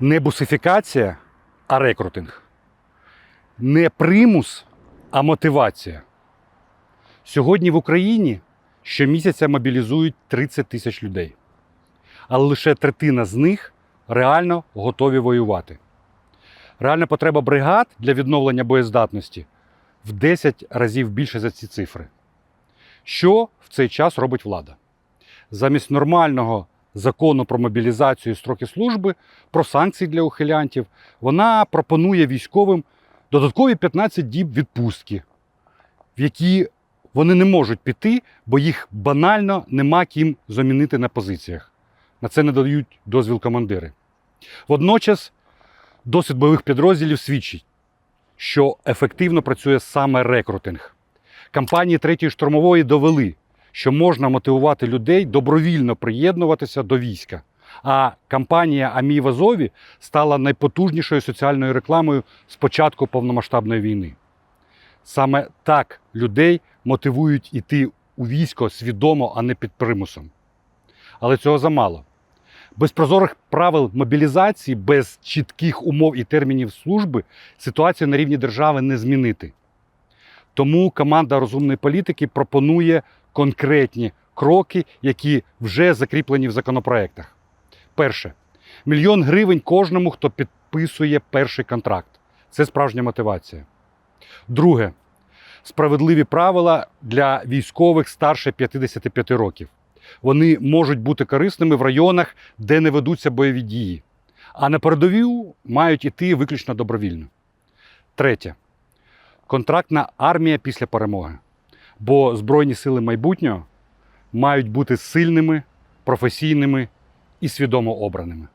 Не бусифікація, а рекрутинг. Не примус, а мотивація. Сьогодні в Україні щомісяця мобілізують 30 тисяч людей. Але лише третина з них реально готові воювати. Реальна потреба бригад для відновлення боєздатності в 10 разів більше за ці цифри. Що в цей час робить влада? Замість нормального закону про мобілізацію і строки служби, про санкції для ухилянтів, вона пропонує військовим додаткові 15 діб відпустки, в які вони не можуть піти, бо їх банально нема ким замінити на позиціях. На це не дають дозвіл командири. Водночас досвід бойових підрозділів свідчить, що ефективно працює саме рекрутинг. Кампанії третьої штурмової довели, що можна мотивувати людей добровільно приєднуватися до війська. А кампанія Амій в Азові стала найпотужнішою соціальною рекламою з початку повномасштабної війни. Саме так людей мотивують іти у військо свідомо, а не під примусом. Але цього замало. Без прозорих правил мобілізації, без чітких умов і термінів служби ситуацію на рівні держави не змінити. Тому команда розумної політики пропонує конкретні кроки, які вже закріплені в законопроектах. Перше мільйон гривень кожному, хто підписує перший контракт. Це справжня мотивація. Друге справедливі правила для військових старше 55 років. Вони можуть бути корисними в районах, де не ведуться бойові дії. А на передовій мають іти виключно добровільно. Третє. Контрактна армія після перемоги. Бо Збройні сили майбутнього мають бути сильними, професійними і свідомо обраними.